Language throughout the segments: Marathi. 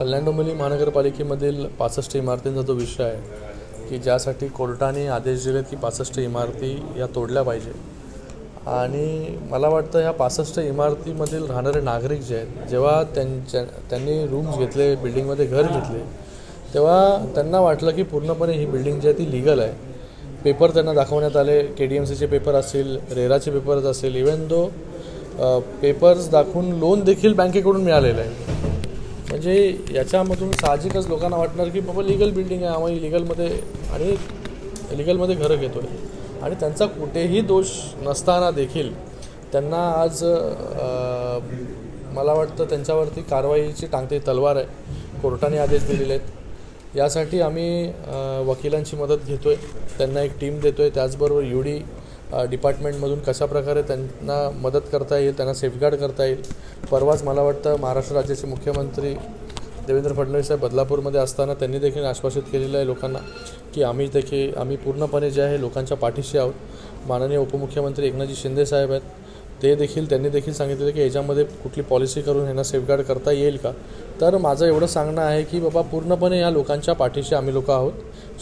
कल्याण डोंबिवली महानगरपालिकेमधील पासष्ट इमारतींचा जो विषय आहे की ज्यासाठी कोर्टाने आदेश दिलेत की पासष्ट इमारती या तोडल्या पाहिजे. आणि मला वाटतं ह्या पासष्ट इमारतीमधील राहणारे नागरिक जे आहेत जेव्हा त्यांच्या त्यांनी रूम्स घेतले बिल्डिंगमध्ये घर घेतले तेव्हा त्यांना वाटलं की पूर्णपणे ही बिल्डिंग जी आहे ती लिगल आहे. पेपर त्यांना दाखवण्यात आले के डी एम सीचे पेपर असतील रेराचे पेपर्स असतील इवन दो पेपर्स दाखवून लोन देखील बँकेकडून मिळालेलं आहे. म्हणजे याच्यामधून साहजिकच लोकांना वाटणार की बाबा लिगल बिल्डिंग आहे आम्ही लिगलमध्ये आणि लिगलमध्ये घरं घेतो आहे आणि त्यांचा कुठेही दोष नसताना देखील त्यांना आज मला वाटतं त्यांच्यावरती कारवाईची टांगते तलवार आहे. कोर्टाने आदेश दिलेले आहेत. यासाठी आम्ही वकिलांची मदत घेतो आहे त्यांना एक टीम देतो आहे त्याचबरोबर यू डी डिपार्टमेंटमधून कशा प्रकारे त्यांना मदत करता येईल त्यांना सेफगार्ड करता येईल परवाच मला वाटतं महाराष्ट्र राज्याचे मुख्यमंत्री देवेंद्र फडणवीस साहेब बदलापूरमध्ये असताना त्यांनी देखील आश्वासित केलेलं आहे लोकांना की आम्ही देखील आम्ही पूर्णपणे जे आहे लोकांच्या पाठीशी आहोत. माननीय उपमुख्यमंत्री एकनाथजी शिंदे साहेब आहेत. ते देखील त्यांनी देखील सांगितलेलं की याच्यामध्ये कुठली पॉलिसी करून ह्यांना सेफगार्ड करता येईल का? तर माझं एवढं सांगणं आहे की बाबा पूर्णपणे या लोकांच्या पाठीशी आम्ही लोक आहोत.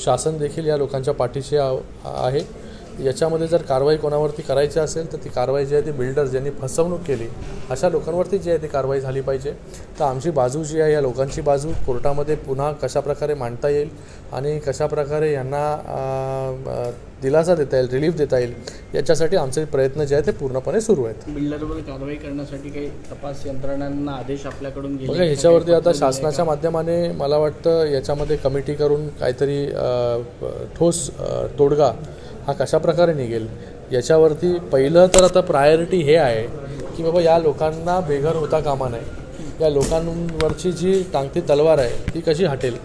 शासन देखील या लोकांच्या पाठीशी आहो- आहे. याच्यामध्ये जर कारवाई कोणावरती करायची असेल तर ती कारवाई जी आहे ती बिल्डर ज्यांनी फसवणूक केली अशा लोकांवरती जी आहे ती कारवाई झाली पाहिजे. तर आमची बाजू जी आहे या लोकांची बाजू कोर्टामध्ये पुन्हा कशाप्रकारे मांडता येईल आणि कशाप्रकारे यांना दिलासा देता येईल रिलीफ देता येईल याच्यासाठी आमचे प्रयत्न जे आहेत ते पूर्णपणे सुरू आहेत. बिल्डरवर कारवाई करण्यासाठी काही तपास यंत्रणांना आदेश आपल्याकडून बघा ह्याच्यावरती आता शासनाच्या माध्यमाने मला वाटतं याच्यामध्ये कमिटी करून काहीतरी ठोस तोडगा हा कशा प्रकारे निघेल? याच्यावरती पहिलं तर आता प्रायोरिटी हे आहे की बाबा या लोकांना बेघर होता कामा नये. या लोकांवरची जी टांगती तलवार आहे ती कशी हटेल?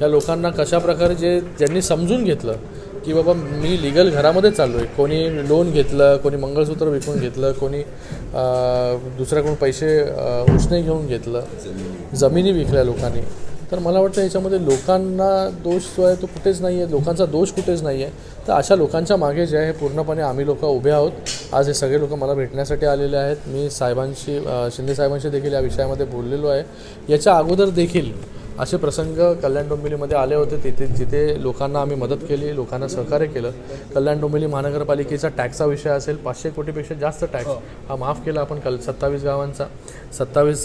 या लोकांना कशा प्रकारे जे ज्यांनी समजून घेतलं की बाबा मी लिगल घरामध्ये चाललो आहे कोणी लोन घेतलं कोणी मंगळसूत्र विकून घेतलं कोणी दुसऱ्याकडून पैसे अं, उसने घेऊन घेतलं. जमिनी विकल्या लोकांनी. तर मला वाटतं याच्यामध्ये लोकांना दोष जो आहे तो कुठेच नाही आहे लोकांचा दोष कुठेच नाही आहे. तर अशा लोकांच्या मागे जे आहे पूर्णपणे आम्ही लोक उभे आहोत. आज हे सगळे लोक मला भेटण्यासाठी आलेले आहेत. मी साहेबांशी शिंदे साहेबांशी देखील या विषयामध्ये बोललेलो आहे. याच्या अगोदर देखील असे प्रसंग कल्याण डोंबिवलीमध्ये आले होते. तिथे जिथे लोकांना आम्ही मदत केली लोकांना सहकार्य केलं. कल्याण डोंबिवली महानगरपालिकेचा टॅक्सचा विषय असेल पाचशे कोटीपेक्षा जास्त टॅक्स हा. माफ केला आपण कल सत्तावीस गावांचा. सत्तावीस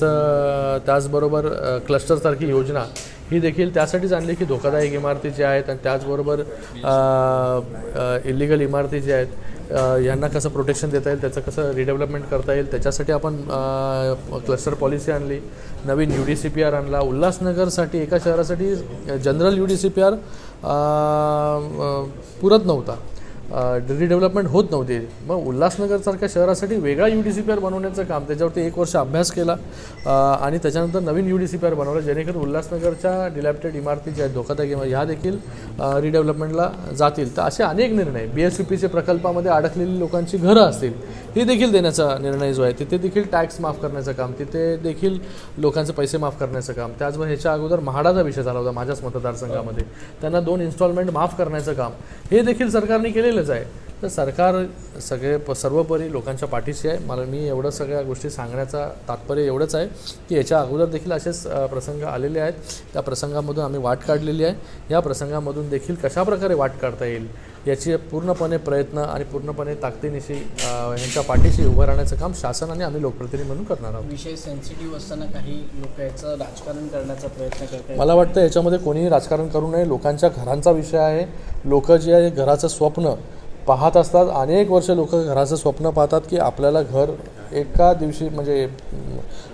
त्याचबरोबर क्लस्टरसारखी योजना ही देखील त्यासाठीच आणली की धोकादायक इमारती ज्या आहेत आणि त्याचबरोबर इलिगल इमारती ज्या आहेत यांना कसं प्रोटेक्शन देता येईल त्याचं कसं रिडेव्हलपमेंट करता येईल त्याच्यासाठी आपण क्लस्टर पॉलिसी आणली नवीन U D C P R आणला उल्हासनगरसाठी एका शहरासाठी general U D C P R पुरत नव्हता. रिडेव्हलपमेंट होत नव्हती. मग उल्हासनगरसारख्या शहरासाठी वेगळा U D C P R बनवण्याचं काम त्याच्यावरती एक वर्ष अभ्यास केला आणि त्याच्यानंतर नवीन U D C P R बनवलं जेणेकरून उल्हासनगरच्या डिलॅप्टेड इमारती ज्या आहेत धोकादायक इमारती ह्या देखील रिडेव्हलपमेंटला जातील. तर असे अनेक निर्णय बी एस यू पीचे प्रकल्पामध्ये अडकलेली लोकांची घरं असतील हे देखील देण्याचा निर्णय जो आहे तिथे देखील टॅक्स माफ करण्याचं काम तिथे देखील लोकांचे पैसे माफ करण्याचं काम. त्याचबरोबर ह्याच्या अगोदर म्हाडाचा विषय झाला होता माझ्याच मतदारसंघामध्ये. त्यांना दोन इन्स्टॉलमेंट माफ करण्याचं काम. हे देखील सरकारने केलेलंच आहे. तर सरकार सगळे प सर्वोपरी लोकांच्या पाठीशी आहे. मला मी एवढं सगळ्या गोष्टी सांगण्याचा तात्पर्य एवढंच आहे की याच्या अगोदर देखील असेच प्रसंग आलेले आहेत. त्या प्रसंगामधून आम्ही वाट काढलेली आहे. या प्रसंगामधून देखील कशाप्रकारे वाट काढता येईल याची पूर्णपणे प्रयत्न आणि पूर्णपणे ताकदीनिशी अ, ह्यांच्या पाठीशी उभं राहण्याचं काम शासन आणि आम्ही लोकप्रतिनिधी म्हणून करणार आहोत. विषय सेन्सिटिव्ह असताना काही लोक याचं राजकारण करण्याचा प्रयत्न करतात मला वाटतं याच्यामध्ये कोणीही राजकारण करू नये. लोकांच्या घरांचा विषय आहे. लोक जे आहे घराचं स्वप्न पाहत असतात. अनेक वर्ष लोक घराचं स्वप्न पाहतात की आपल्याला घर एका दिवशी म्हणजे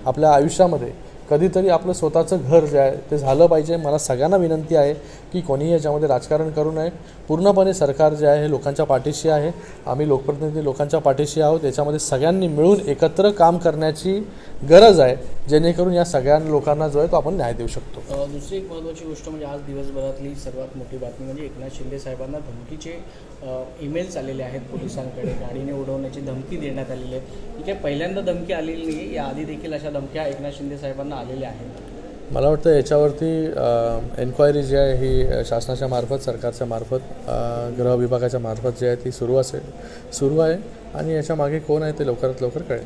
आपल्या आयुष्यामध्ये कधीतरी आपलं स्वतःचं घर जे आहे ते झालं पाहिजे. मला सगळ्यांना विनंती आहे की कोणीही याच्यामध्ये राजकारण करू नये. पूर्णपणे सरकार जे आहे हे लोकांच्या पाठीशी आहे. आम्ही लोकप्रतिनिधी लोकांच्या पाठीशी आहोत. याच्यामध्ये सगळ्यांनी मिळून एकत्र काम करण्याची गरज आहे जेणेकरून या सगळ्या लोकांना जो आहे तो आपण न्याय देऊ शकतो. दुसरी एक महत्त्वाची गोष्ट म्हणजे आज दिवसभरातली सर्वात मोठी बातमी म्हणजे एकनाथ शिंदे साहेबांना धमकीचे ईमेल्स आलेले आहेत पोलिसांकडे. गाडीने उडवण्याची धमकी देण्यात आलेली आहे. ही काय पहिल्यांदा धमकी आलेली नाही याआधी देखील अशा धमक्या एकनाथ शिंदे साहेबांना आलेले आहेत. मला वाटतं याच्यावरती एन्क्वायरी जी आहे ही शासनाच्या मार्फत सरकारच्या मार्फत गृह विभागाच्या मार्फत जी आहे ती सुरू असेल सुरू आहे आणि याच्या मागे कोण आहे ते लवकरात लवकर कळेल.